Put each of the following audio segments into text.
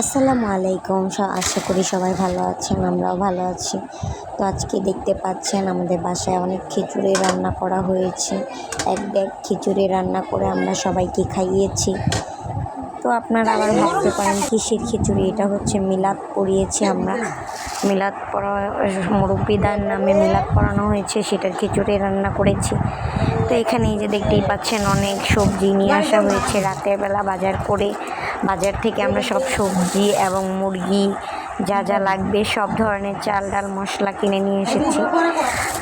আসসালামু আলাইকুম সব আশা করি সবাই ভালো আছেন, আমরাও ভালো আছি। তো আজকে দেখতে পাচ্ছেন আমাদের বাসায় অনেক খিচুড়ি রান্না করা হয়েছে। এক ব্যাগ খিচুড়ি রান্না করে আমরা সবাইকে খাইয়েছি। তো আপনারা আবার ভাবতে পারেন, কিসের খিচুড়ি? এটা হচ্ছে মিলাদ পড়িয়েছি আমরা। মিলাদ পড়া, মুরব্বিদার নামে মিলাদ পড়ানো হয়েছে, সেটার খিচুড়ি রান্না করেছি। তো এখানে এই যে দেখতেই পাচ্ছেন, অনেক সবজি নিয়ে আসা হয়েছে। রাতের বেলা বাজার করে বাজার থেকে আমরা সব সবজি এবং মুরগি যা যা লাগবে সব ধরনের চাল ডাল মশলা কিনে নিয়ে এসেছি।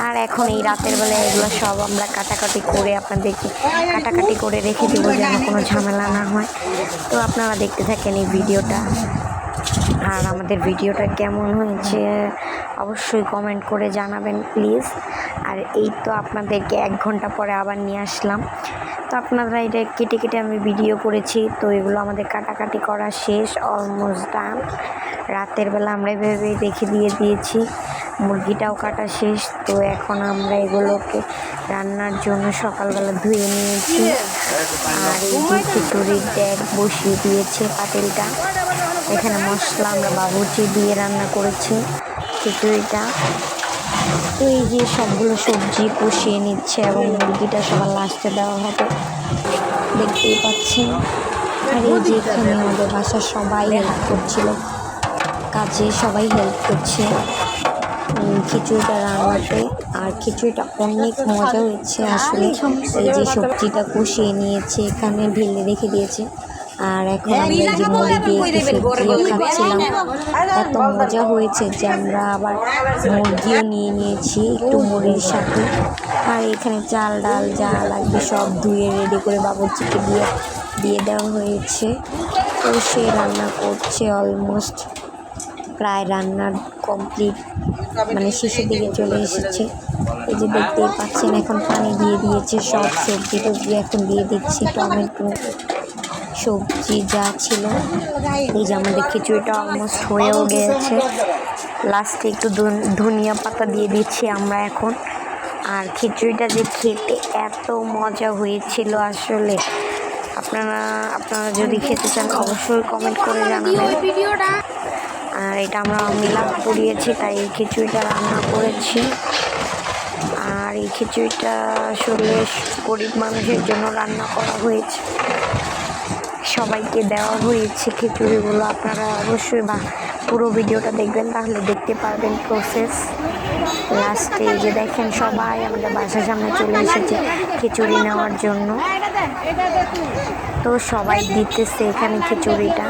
আর এখন এই রাতের বেলা এগুলো সব আমরা কাটাকাটি করে আপনাদেরকে কাটাকাটি করে রেখে দেবো যেন কোনো ঝামেলা না হয়। তো আপনারা দেখতে থাকেন এই ভিডিওটা। আর আমাদের ভিডিওটা কেমন হয়েছে অবশ্যই কমেন্ট করে জানাবেন প্লিজ আর এই তো আপনাদেরকে এক ঘণ্টা পরে আবার নিয়ে আসলাম। তো আপনারা এটা কেটে কেটে আমি ভিডিও করেছি, তো এগুলো আমাদের কাটাকাটি করা শেষ অলমোস্ট ডান রাতের বেলা আমরা এভাবে রেখে দিয়ে দিয়েছি, মুরগিটাও কাটা শেষ। তো এখন আমরা এগুলোকে রান্নার জন্য সকালবেলা ধুয়ে নিয়েছি। আর এই যে খিচুড়ির ড্যাগ বসিয়ে দিয়েছে পাতিলটা। এখানে মশলা আমরা বাবুর্চি দিয়ে রান্না করেছি। খিচুড়িটা তো এই যে সবগুলো সবজি কষিয়ে নিচ্ছে এবং মুরগিটা সবার লাস্টে দেওয়া হবে। দেখতেই পাচ্ছেন। আর এই যে এখানে আমাদের বাসার সবাই হেল্প করছিল। কাজে সবাই হেল্প করছে। খিচুড়িটা রান্নাতে। আর খিচুড়িটা অনেক মজা হয়েছে আসলে। এই যে সবজিটা কষিয়ে নিয়েছে, এখানে ঢেলে রেখে দিয়েছে। আর এখন আমরা এই যে মুড়ি দিয়ে একটু সবজিও খাচ্ছিলাম এত মজা হয়েছে যে আমরা আবার মুরগিও নিয়ে নিয়েছি একটু মুড়ির সাথে। আর এখানে চাল ডাল যা লাগবে সব ধুয়ে রেডি করে বাবুর্চিকে দিয়ে দিয়ে দেওয়া হয়েছে। তো সে রান্না করছে অলমোস্ট প্রায় রান্নার কমপ্লিট মানে শেষের দিকে চলে এসেছে। এই যে দেখতেই পাচ্ছেন এখন পানি দিয়ে দিয়েছে সব সবজি টবজি এখন দিয়ে দিচ্ছি টমেটো। সবজি যা ছিল। এই যে আমাদের খিচুড়িটা অলমোস্ট হয়েও গিয়েছে লাস্টে একটু ধন- ধনিয়া পাতা দিয়ে দিচ্ছি আমরা এখন। আর খিচুড়িটা যে খেতে এত মজা হয়েছিল আসলে। আপনারা আপনারা যদি খেতে চান, অবশ্যই কমেন্ট করে জানাবেন। আর এটা আমরা মিলাদ পড়িয়েছি, তাই এই খিচুড়িটা রান্না করেছি। আর এই খিচুড়িটা আসলে গরিব মানুষের জন্য রান্না করা হয়েছে। সবাইকে দেওয়া হয়েছে খিচুড়িগুলো। আপনারা অবশ্যই বা পুরো ভিডিওটা দেখবেন, তাহলে দেখতে পারবেন প্রসেস লাস্টে যে দেখেন সবাই আমাদের বাসার সামনে চলে এসেছে খিচুড়ি নেওয়ার জন্য। তো সবাই দিতেছে এখানে খিচুড়িটা।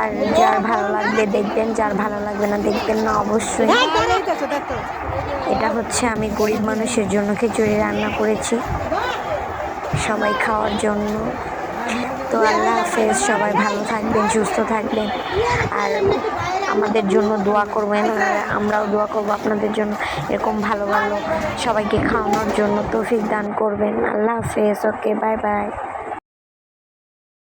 আর যার ভালো লাগবে দেখবেন, যার ভালো লাগবে না দেখবেন না অবশ্যই। এটা হচ্ছে আমি গরিব মানুষের জন্য খিচুড়ি রান্না করেছি। সবাই খাওয়ার জন্য। তো আল্লাহ হাফেজ, সবাই ভালো থাকবেন, সুস্থ থাকবেন। আর আমাদের জন্য দোয়া করবেন আমরাও দোয়া করব আপনাদের জন্য। এরকম ভালো ভালো সবাইকে খাওয়ানোর জন্য তৌফিক দান করবেন। আল্লাহ হাফেজ, ওকে, বাই বাই।